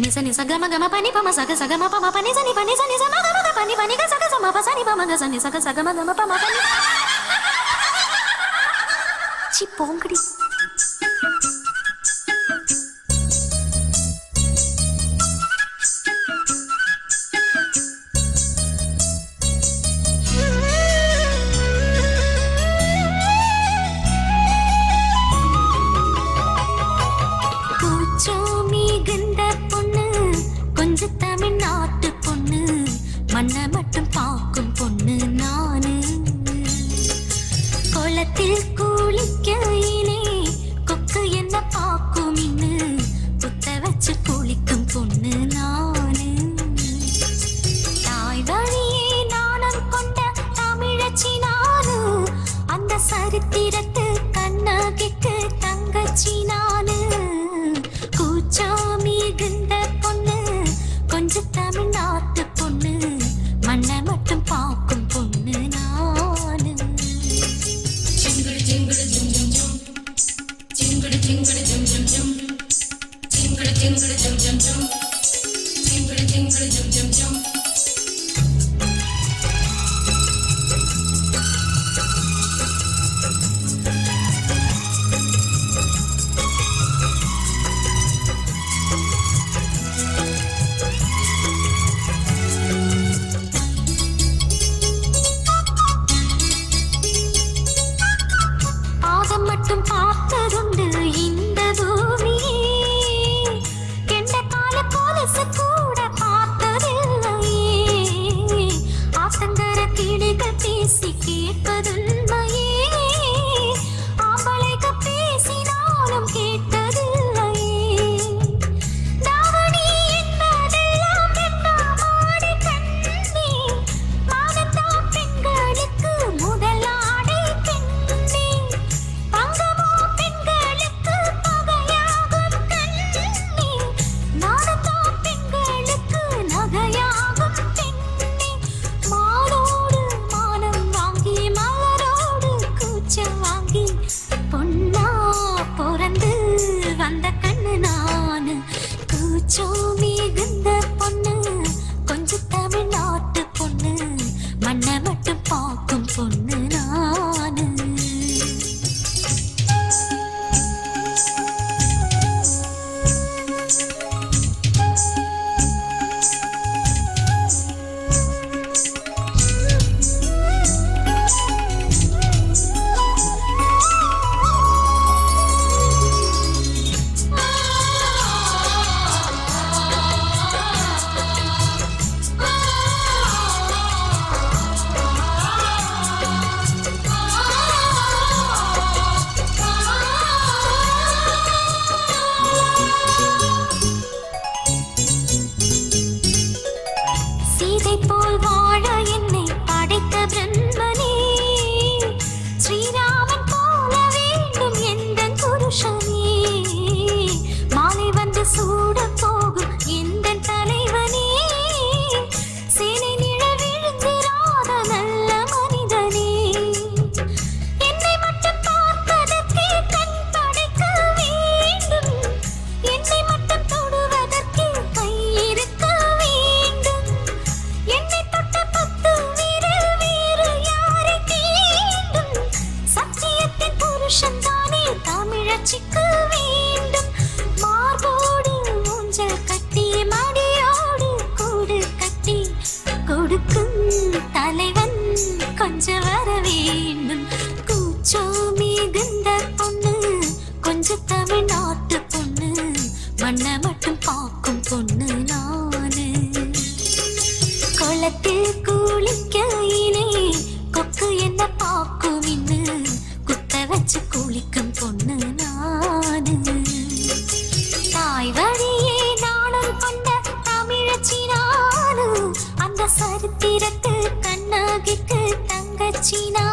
నిజ నిజ గమ గమ పని పమ సగ సగ మ పమ పని సని పని సని సమ గమ గ పని పని గ సగ సమ ప సని పమ గ సని సగ సగ குளிக்க கொக்கு என்ன பாக்கும் இன்னு? குத்த வச்சு குளிக்க people want. சந்தோஷந்தானே தமிழச்சிக்கு வேண்டும். மார்போடி ஊஞ்சல் கட்டி மடியோடி கூடு கட்டி கொடுக்கும் தலைவன் கொஞ்சம் வர வேண்டும். கூச்சோ மிகுந்த பொண்ணு கொஞ்சம் தமிழ்நாட்டு பொண்ணு மண்ண சரித்திரத்து கண்ணாகிக்கு தங்கச்சினா